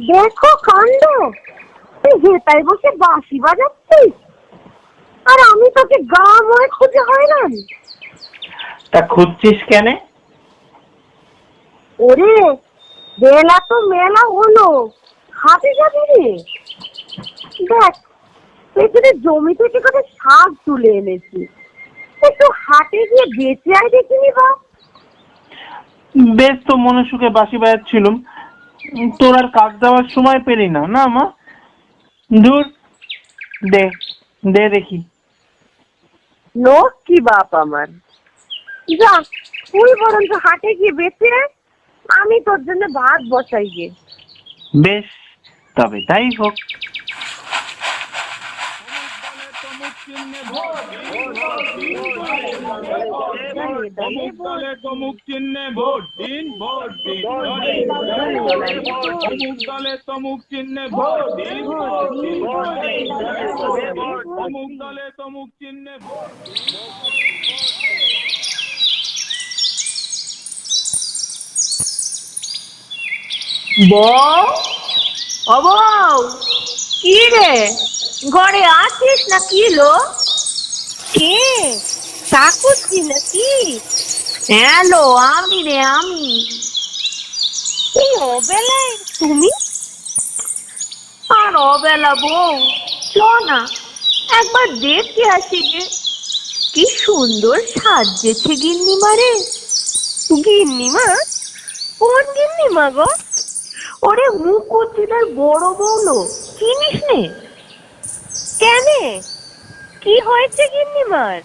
দেখো কাণ্ড। তুই হেতায় বসে বাঁশি বাজাচ্ছিস। আর আমি তোকে গা মরে খুঁজে হয়রান তা খুঁজছিস কেন? ওরে বেলা তো মেলা হলো। হাতে যাবি রে। দেখ পেছনে জমি থেকে করে শাক তুলে এনেছি একটু হাটে গিয়ে বেঁচে আয় দেখিনি বা? বেশ তো মনে সুখে বাসি বাজাচ্ছিলুম। তোর আর কাজ দেওয়ার সময় পেলি না না মা? দূর দে দে দেখি। লোক কি বাপ আমার। যা তুই বরঞ্চ হাটে গিয়ে বেঁচে আমি তোর জন্য ভাত বসাই গিয়ে। বেশ তবে তাই হোক। বউ? ঘরে আছিস না কি লো? কে? কাকুচ্ছি নাকি? হ্যাঁ লো আমি রে, আমি। এই অবেলায় তুমি? আর অবেলা বউ, চ না, একবার দেখতে আসি গে। কি সুন্দর সাজেছে গিন্নিমা রে। গিন্নিমা? কোন গিন্নিমা গো? ওরে মুকুচিদার বড় বউলো চিনিস নে? কেন? কি হয়েছে গিন্নিমার?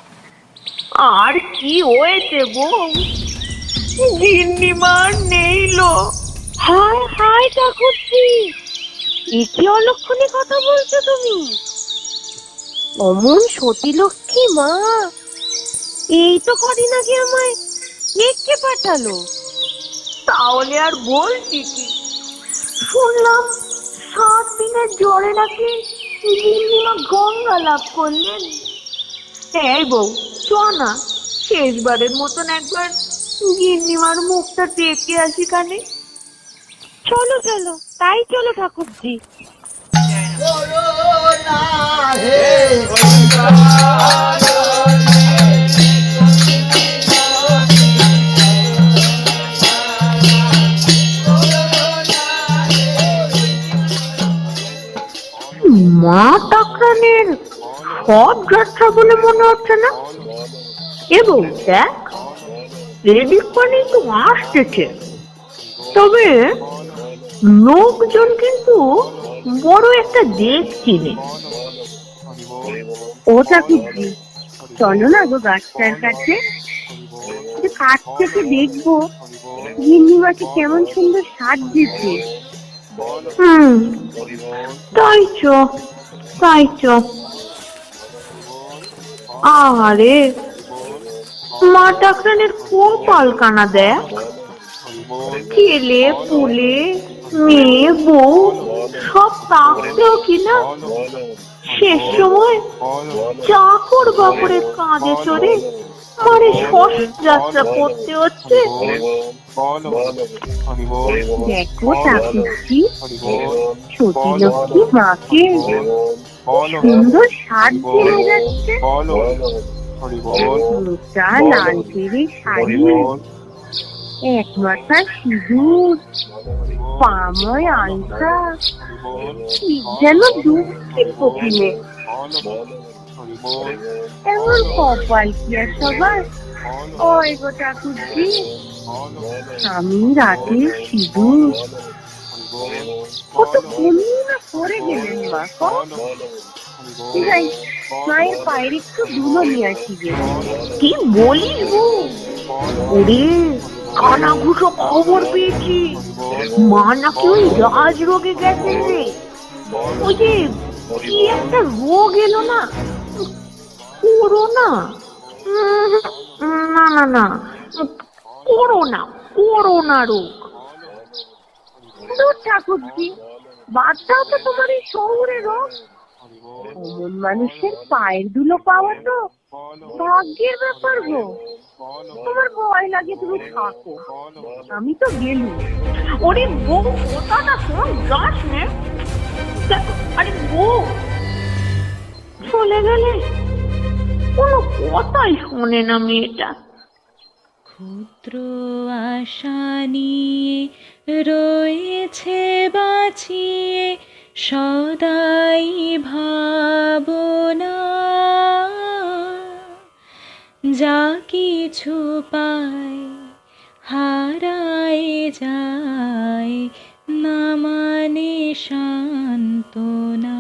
আর কি হয়েছে বউ? গিন্নিমার নেই লো। হায় হায় ঠাকুরজি এ কি অলক্ষণে কথা বলছো তুমি? অমন সতী লক্ষ্মী মা এই তো কদিন আগে আমায় দেখতে পাঠালো। তাহলে আর বলছি কি? শুনলাম সাত দিনের জ্বরে নাকি গিন্নিমা গঙ্গা লাভ করলেন এই বউ চ না শেষবারের মতন একবার গিন্নিমার মুখটা দেখে আসি কানে। চলো চলো তাই চলো ঠাকুরজি। মা টাকরানের সব যাত্রা বলে মনে হচ্ছে না? এবং দেখ, এদিক পানি তো আসতেছে তবে লোকজন কিন্তু বড় একটা দেশ চিনে ওটা ঠাকুরজি চলো না গো গাছটার কাছে। কাছ থেকে দেখব, গিন্নিমাকে কেমন সুন্দর সাজিয়েছে। হুম তাই চ তাই চ আরে মা কপাল কানা দেখ? ছেলে, পুলে, মেয়ে, বউ, সব থাকতেও কিনা? শেষ সময় চাকর বাকরে কাঁধে চড়ে মানে ষষ্ঠ যাত্রা করতে হচ্ছে। দেখো ঠাকুরজি সতী লক্ষ্মী মাকে সুন্দর সাজিয়ে যাচ্ছে মোটা লাল পেরে শাড়ি এক মাথা সিঁদুর পাময় আলতা ঠিক যেন দুঃখী পকিনে এমন কপাল কি আর সবার ওই গো ঠাকুরজি আমি রাতে সিঁদুর কত গেলেন মা মায়ের পায়ের একটু ধুলো নিয়ে আসি গে। কি বলিস ওরে, কানাঘুষো খবর পেয়েছি। মা নাকি ওই রাজ রোগে গেছে রে। ওই যে, কি একটা রোগ এলো না? করোনা না না না। করোনা করোনা রোগ। ঠাকুরজি বাদটাও তো তোমার এই শহরে রোগ। মানুষের পায়ের ধুলো পাওয়া তো ভাগ্যের ব্যাপার গো। তোমার ভয় লাগে তুমি থাকো। আমি তো গেলুম। ওরে বউ, কথাটা শোন যাস নে। আরে বউ, চলে গেলে কোনো কথাই শোনে না মেয়েটা। ক্ষুদ্র আশা নিয়ে রয়েছে বাঁচিয়ে, সদাই ভাবনা। যা কিছু পায় হারায় যায়, না মানে সান্ত্বনা।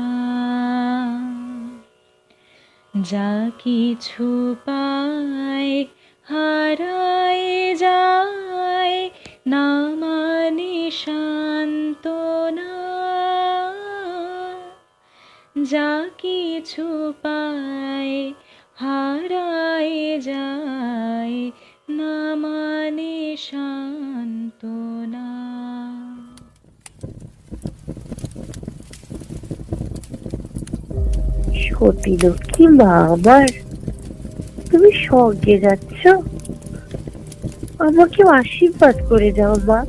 যা কিছু পায় হারায় যায় না মানে সান্ত্বনা। যা কিছু পায় হারায় যায় না মানে সান্ত্বনা। সতী আমার তুমি স্বর্গে যাচ্ছ? আমাকে আশীর্বাদ করে যাও মা।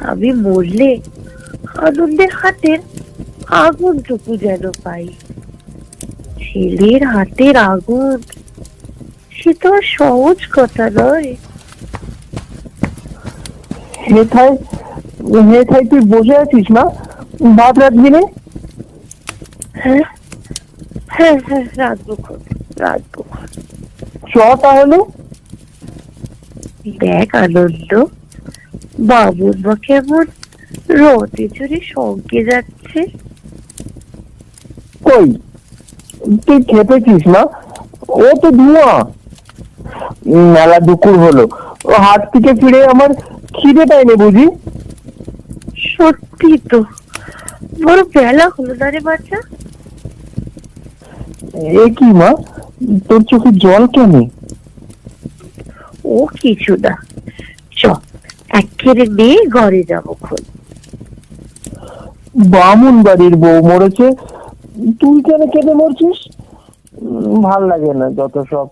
আমি মরলে আনন্দের হাতের আগুনটুকু যেন পাই। ছেলের হাতের আগুন সে তো আর সহজ কথা নয়। হেথায় হেথায় তুই বসে আছিস না ভাত রাখবি নে? হ্যাঁ হ্যাঁ হ্যাঁ রাখব রাখব। চ তাহলে দেখ আনন্দ বাবুর মা কেমন? রথে চড়ে সঙ্গে যাচ্ছে। কই? তুই খেপেছিস না? ও তো ধোঁয়া। মেলা দুপুর হলো। ও হাট থেকে ফিরে আমার খিদে পাইনি বুঝি? সত্যি তো। বড় বেলা হলো না রে বাচ্চা এ কি মা? তোর চোখে জল কেন? ও কিছু না চ একেবারে নিয়ে ঘরে যাব খোল বামুন বাড়ির বউ মরেছে। তুই কেন কেঁদে মরছিস? ভালো লাগে না যত সব।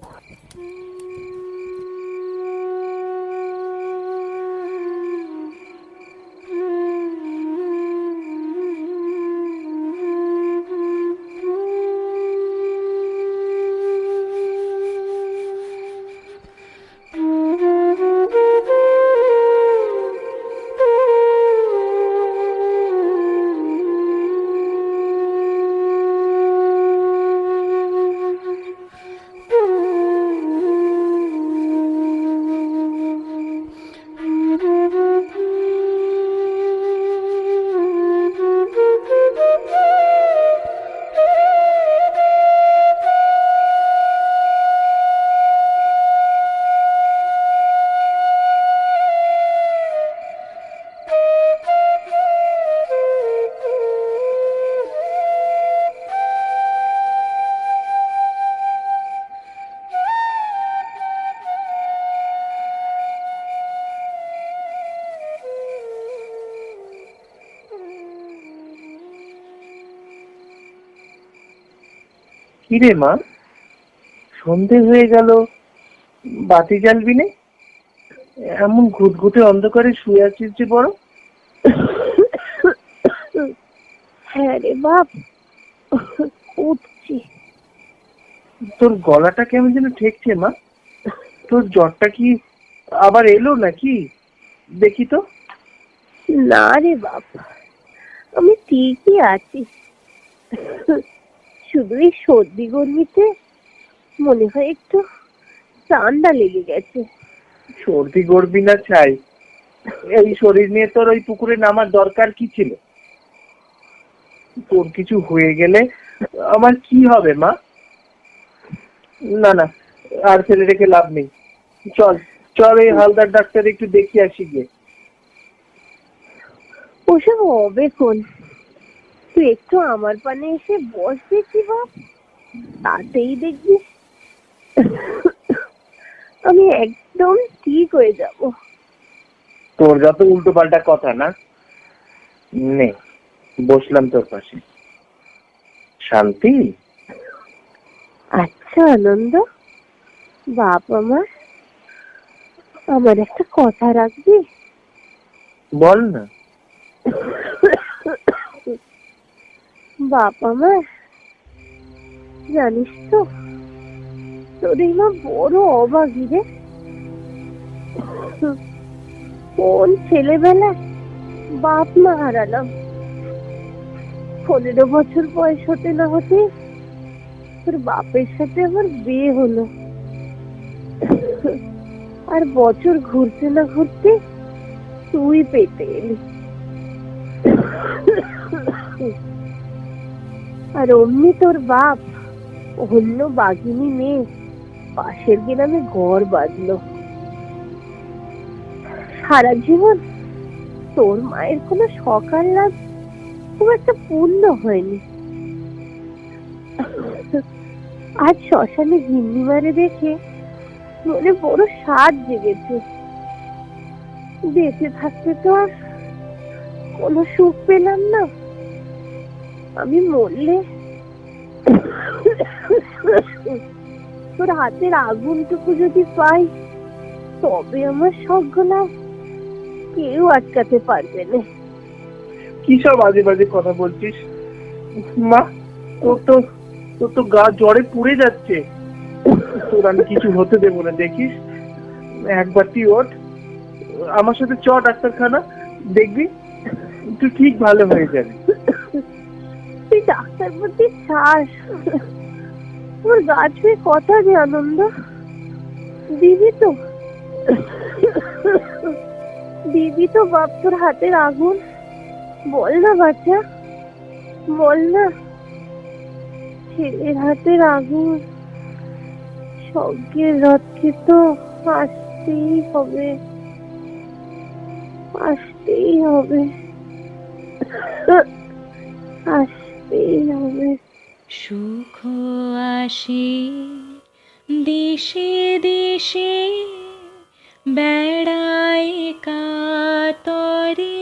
কিরে মা? সন্ধে হয়ে গেল। বাতি জ্বালবি নে। এমন ঘুটঘুটে অন্ধকারে শুয়ে আছিস যে বড়। হ্যাঁ রে বাপ উঠছি। তোর গলাটা কেমন যেন ঠেকছে মা? তোর জ্বরটা কি আবার এলো নাকি? দেখি তো। না রে বাপ আমি ঠিকই আছি। শুধু এই সর্দি গরমিতে মনে হয় একটু ঠান্ডা লেগে গেছে। সর্দি গড়বি না চাই। এই শরীর নিয়ে তোর ওই পুকুরে নামার দরকার কি ছিল? তোর কিছু হয়ে গেলে আমার কি হবে মা? না না আর ফেলে রেখে লাভ নেই। চল চল এই হালদার ডাক্তার একটু দেখিয়ে আসি গিয়ে। ওসব হবে কোন তুই একটু আমার পানে এসে বস দেখি বাপ তাতেই দেখবি। আমি একদম ঠিক হয়ে যাব। তোর যত উল্টো পাল্টা কথা না নে বসলাম তোর পাশে। শান্তি? আচ্ছা আনন্দ। বাপ আমার আমার একটা কথা রাখবি? বল না। বাপ আমার জানিস তো এই মা বড় অবাগি রে। কোন ছেলেবেলায় বাপ মা হারালাম। পনেরো বছর বয়স হতে না হতে তোর বাপের সাথে আমার বিয়ে হলো। আর বছর ঘুরতে না ঘুরতে তুই পেতে এলি। আর অমনি তোর বাপ, অন্য বাঘিনী মেয়ে, পাশের গ্রামে ঘর বাঁধলো। সারা জীবন তোর মায়ের কোনো সকাল লাভ খুব একটা পূর্ণ হয়নি। আজ শ্মশানে হিন্দি মারে দেখে মনে বড় স্বাদ জেগেছে। বেঁচে থাকতে তো আর কোনো সুখ পেলাম না। আমি মরলে তোর হাতের আগুনটুকু যদি পাই, তবে আমার সবগুলা কেউ আটকাতে পারবে না। কি সব বাজে বাজে কথা বলছিস? মা, তোর তো তোর তো গা জ্বরে পুড়ে যাচ্ছে। তোর আমি কিছু হতে দেবো না, দেখিস? একবার তুই ওঠ আমার সাথে চ ডাক্তারখানা, দেখবি? তুই ঠিক ভালো হয়ে যাবি। ডাক্তার প্রতি শ্বাস। তোর গা ছুঁয়ে কথা যে আনন্দ। দিবি তো দিবি তো বাপ তোর হাতের আগুন। বল না বাচ্চা, বল না। ছেলের হাতের আগুন। স্বর্গের রথকে তো আসতেই হবে। আসতেই হবে। হবে সুখ আসি দিশে দিশে বেড়ায় কাতরে।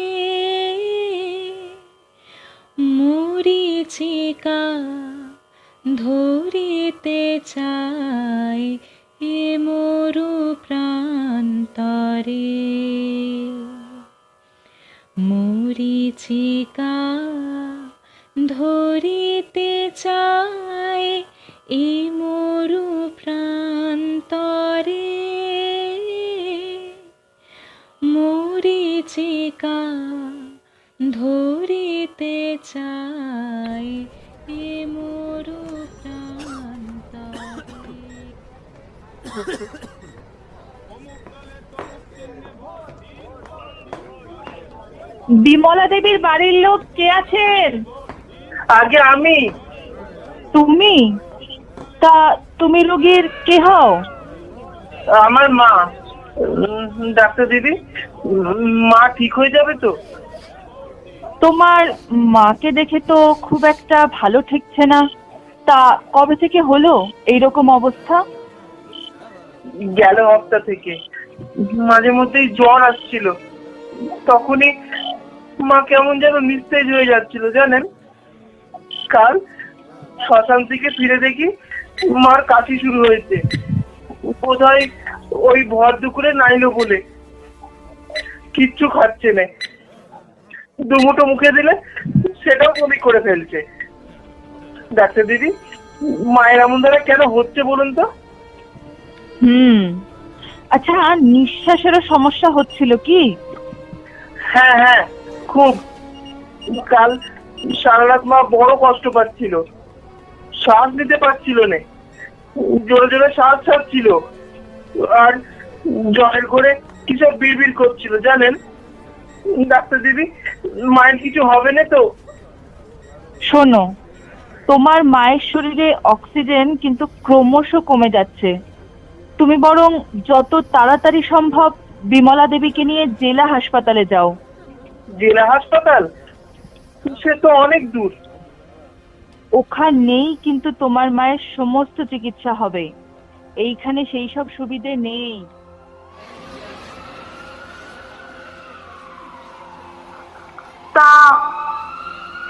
মরিচিকা ধরিতে চাই এ মরু প্রান্তরে। মরিচিকা ধরিতে চায় এ মরু প্রান্তরে। মরিচিকা ধরিতে চায় এ মরু প্রান্তরে। বিমলা দেবীর বাড়ির লোক কে আছেন? আগে আমি। তুমি? তা তুমি রোগীর কে হও? আমার মা। ডাক্তার দিদি মা ঠিক হয়ে যাবে তো? তোমার মাকে দেখে তো খুব একটা ভালো ঠেকছে না। তা কবে থেকে হলো এইরকম অবস্থা? গেল হপ্তা থেকে। মাঝে মধ্যেই জ্বর আসছিল। তখনই মা কেমন যেন নিস্তেজ হয়ে যাচ্ছিল জানেন? কাল শ্মশান থেকে ফিরে দেখি মার কাশি শুরু হয়েছে। বোধহয় ওই ভর দুপুরে নাইলো বলে। কিচ্ছু খাচ্ছে না। দুমুটো মুখে দিলে সেটাও বমি করে ফেলছে। ডাক্তার দিদি মায়ের এমন দ্বারা কেন হচ্ছে বলুন তো? হুম। আচ্ছা নিঃশ্বাসেরও সমস্যা হচ্ছিল কি? হ্যাঁ হ্যাঁ খুব। কাল সারা রাত মা বড় কষ্ট পাচ্ছিল। শ্বাস নিতে পারছিল না। জোরে জোরে শ্বাস ছাড়ছিল। আর জলের করে কিসব বিড়বিড় করছিল জানেন? ডাক্তার দিদি মায়ের কিছু হবে না তো? শোনো তোমার মায়ের শরীরে অক্সিজেন কিন্তু ক্রমশ কমে যাচ্ছে। তুমি বরং যত তাড়াতাড়ি সম্ভব বিমলা দেবীকে নিয়ে জেলা হাসপাতালে যাও। জেলা হাসপাতাল? সে তো অনেক দূর। ওখানেই কিন্তু তোমার মায়ের সমস্ত চিকিৎসা হবে। এইখানে সেই সব সুবিধে নেই। তা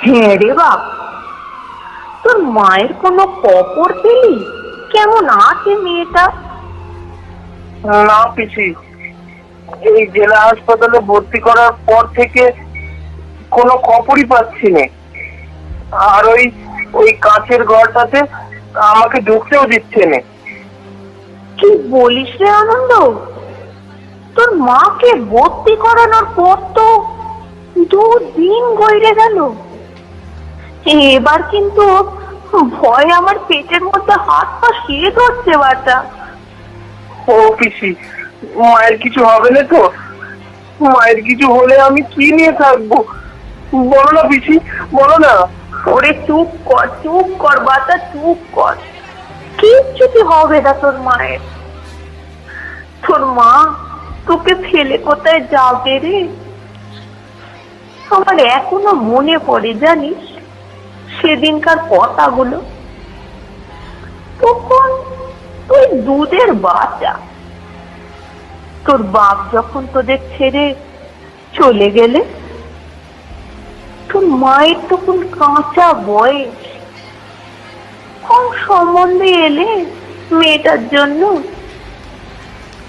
হ্যাঁ রে বাপ তোর মায়ের কোনো কপর পেলি? কেমন আছে মেয়েটা? না পিসি এই জেলা হাসপাতালে ভর্তি করার পর থেকে কোনো খবরই পাচ্ছি না। আর ওই ওই কাঁচের ঘরটাতে আমাকে ঢুকতেও দিচ্ছে না। কি বলিস রে আনন্দ? তোর মাকে ভর্তি করানোর পর তো দুদিন গইরে গেল। এবার কিন্তু ভয় আমার পেটের মধ্যে হাত পা শিয়ে ধরছে বাটা। ও পিসি মায়ের কিছু হবে না তো? মায়ের কিছু হলে আমি কি নিয়ে থাকব? বলো না পিসি, বলো না। ওরে চুপ কর চুপ কর বাতা চুপ কর। কিচ্ছুটি হবে না তোর মায়ের। তোর মা তোকে ফেলে কোথায় যাবে রে? আমার এখনও মনে পড়ে, জানিস? সেদিনকার কথাগুলো। তখন তুই দুধের বাচ্চা। তোর বাপ যখন তোদের ছেড়ে চলে গেলে তোর মায়ের তখন কাঁচা বয়স। কম সম্বন্ধে এলে মেয়েটার জন্য?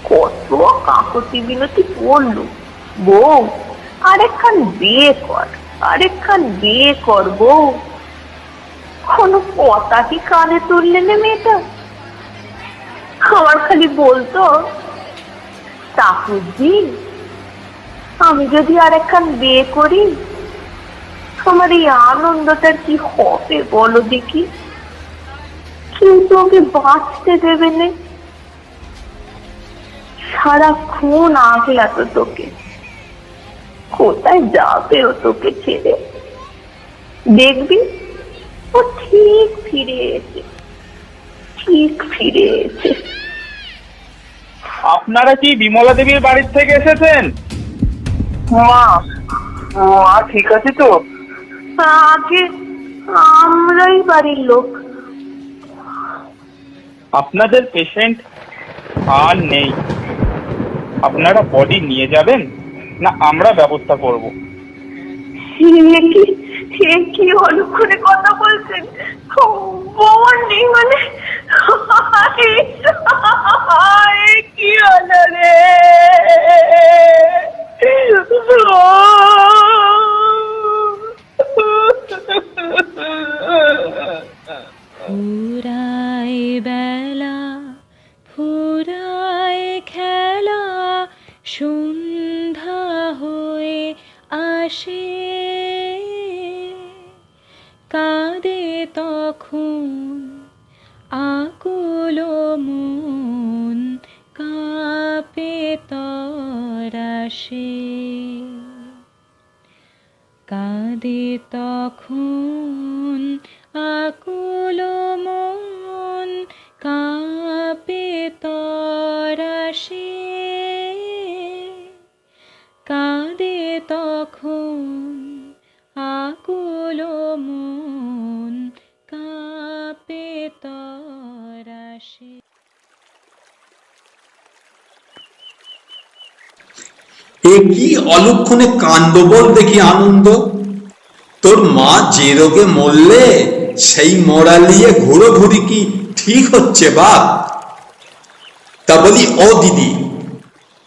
কত কাকতি বিনতি করল। বউ, আরেকখান বিয়ে কর, আরেকখান বিয়ে কর বউ। কোনো কথা কি কানে তুললে না মেয়েটা? আমার খালি বলতো তাহুদ্দিন আমি যদি আরেকখান বিয়ে করি তোমার এই আনন্দটার কি হবে বলো দেখি। কেউ তো ওকে বাঁচতে দেবে না। সারাক্ষণ আগলাতো তোকে। কোথায় যাবে ও তোকে ছেড়ে? দেখবি? ও ঠিক ফিরে এসে ঠিক ফিরে এসে। আপনারা কি বিমলা দেবীর বাড়ির থেকে এসেছেন? মা মা ঠিক আছে তো। আগে আমরাই বাড়ির লোক। আপনাদের পেশেন্ট আর নেই। আপনারা বডি নিয়ে যাবেন না আমরা ব্যবস্থা করব? কি অলক্ষণে কথা বলছেন? নেই মানে? এ কি হলো রে? ফুরায় বেলা তখন আকুল মন কাঁপে তরাসে কাঁদে তখন আকুল মন কাঁপে তরাসে এ কি অলক্ষণে কাণ্ড বল দেখি আনন্দ? তোর মা যে রোগে মরলে সেই মরা নিয়ে ঘুরোঘুরি কি ঠিক হচ্ছে বাপ? তা বলি, ও দিদি,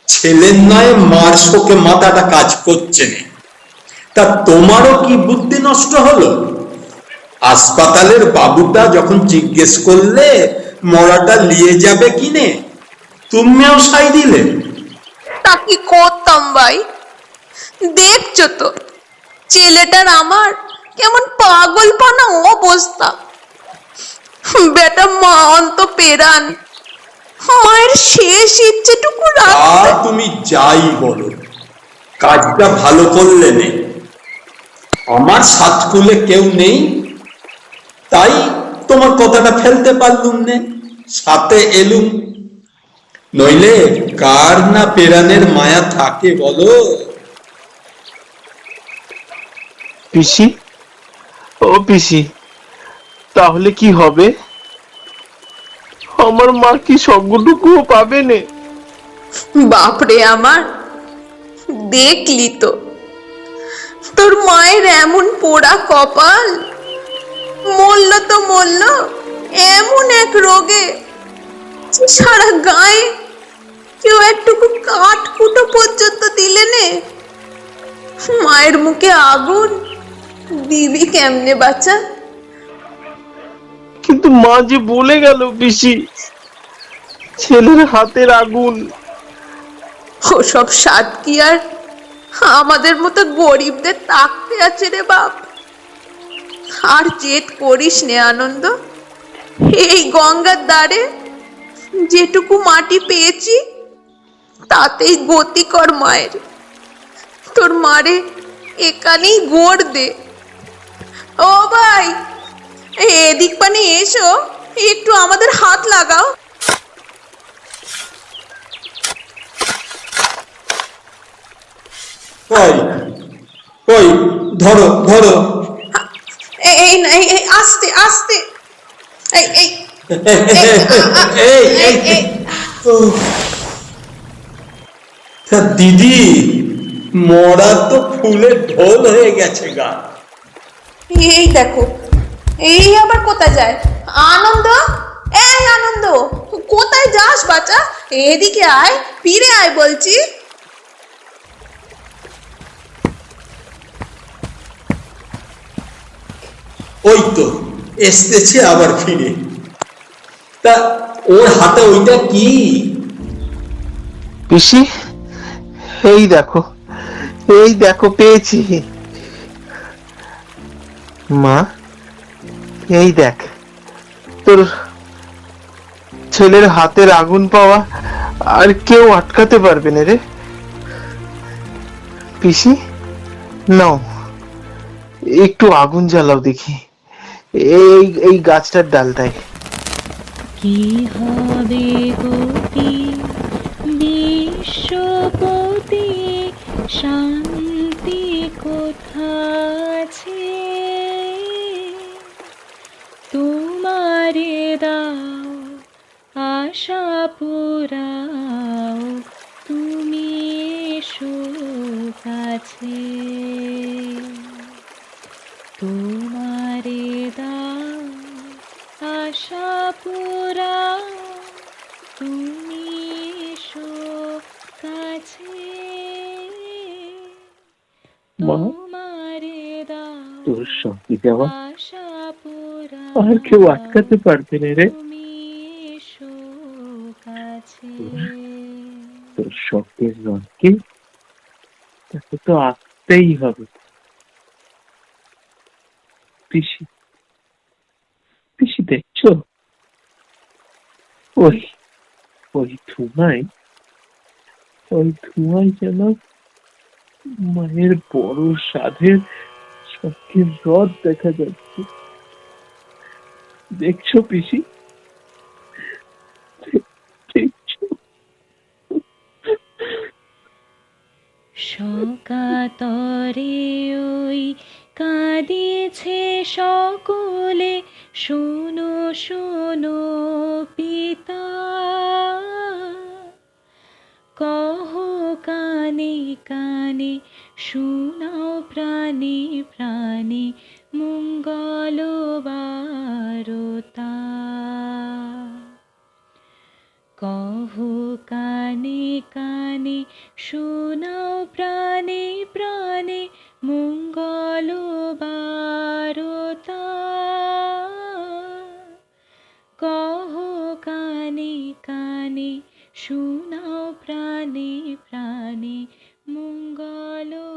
ছেলের নয় মার শোকে মাথাটা কাজ করছে না। তা তোমারও কি বুদ্ধি নষ্ট হলো? হাসপাতালের বাবুটা যখন জিজ্ঞেস করলে, মরাটা নিয়ে যাবে কিনে তুমিও সাই দিলে? তা কি করতাম ভাই? দেখছ তো ছেলেটার আমার কেমন পাগলপানা অবস্থা। বেটা মা অন্ত পেরান। মায়ের শেষ ইচ্ছেটুকু রাখতে তুমি যাই বলো কাজটা ভালো করলে নে। আমার সাতকুলে কেউ নেই তাই তোমার কথাটা ফেলতে পারলুম নে। সাথে এলুম। নইলে কার না পেরানের মায়া থাকে বলো? পিসি? ও পিসি, তাহলে কি হবে? আমার মা কি সবটুকুও পাবে নে? বাপরে আমার, দেখলি তো। তোর মায়ের এমন পোড়া কপাল, মরল তো মরল, এমন এক রোগে সারা গায়ে কেউ একটুকু কাঠ কুটো পর্যন্ত দিলে নে। মায়ের মুখে আগুন দিবি কেমনে বাচ্চা? কিন্তু মা যে বলে গেল পিসি ছেলের হাতের আগুন। ওসব স্বাদ কি আর? আমাদের মতো গরিবদের তাকতে আছে রে বাপ। আর জেদ করিস নে আনন্দ এই গঙ্গার দ্বারে যেটুকু মাটি পেয়েছি তাতেই গতি কর মায়ের। তোর মারে এখানেই গোড় দে। ও ভাই এদিক পানে এসো একটু আমাদের হাত লাগাও। কই? কই? ধরো ধরো। এই এই না, এই এই, আস্তে আস্তে। এই এই দিদি মরা তো ফুলে ঢোল হয়ে গেছে গা। এই দেখো এই আবার কোথায় যায়? আনন্দ? এই আনন্দ কোথায় যাস বাচ্চা এদিকে আয় ফিরে আয় বলছি। ওই তো এসতেছে আবার ফিরে। তা ওর হাতে ওইটা কি? পিসি এই দেখো এই দেখো পেয়েছি। মা, এই দেখ, তোর ছেলের হাতের আগুন পাওয়া আর কেউ আটকাতে পারবে না রে। পিসি, নাও, একটু আগুন জ্বালাও দেখি। এই এই গাছটার ডালটায়। কি হবে গতি বিশ্বপতি শান্তি কোথা আছে তোমারে দাও আশা পুরাও তুমি এসো কাছে। তোমারে দাও আশা পুরা তুমি এসো কাছে। তোমারে দাও আশা আর কেউ আটকাতে পারবে না রে। তোর শখের তাকে তো আসতেই হবে। পিসি পিসি দেখছ? ওই ওই ধুমায় ওই ধোঁয়ায় যেন মায়ের বড় সাধের শখের রথ দেখা যাচ্ছে। দেখছ পিসি? সকাতরে ওই কাঁদিছে সকলে। শোনো শোনো পিতা। কহ কানে কানে, শোনাও প্রাণে প্রাণে মঙ্গল কহ কানে কানে শোনাও প্রাণে প্রাণে মঙ্গল কহ কানে কানে শোনাও প্রাণে প্রাণে মঙ্গল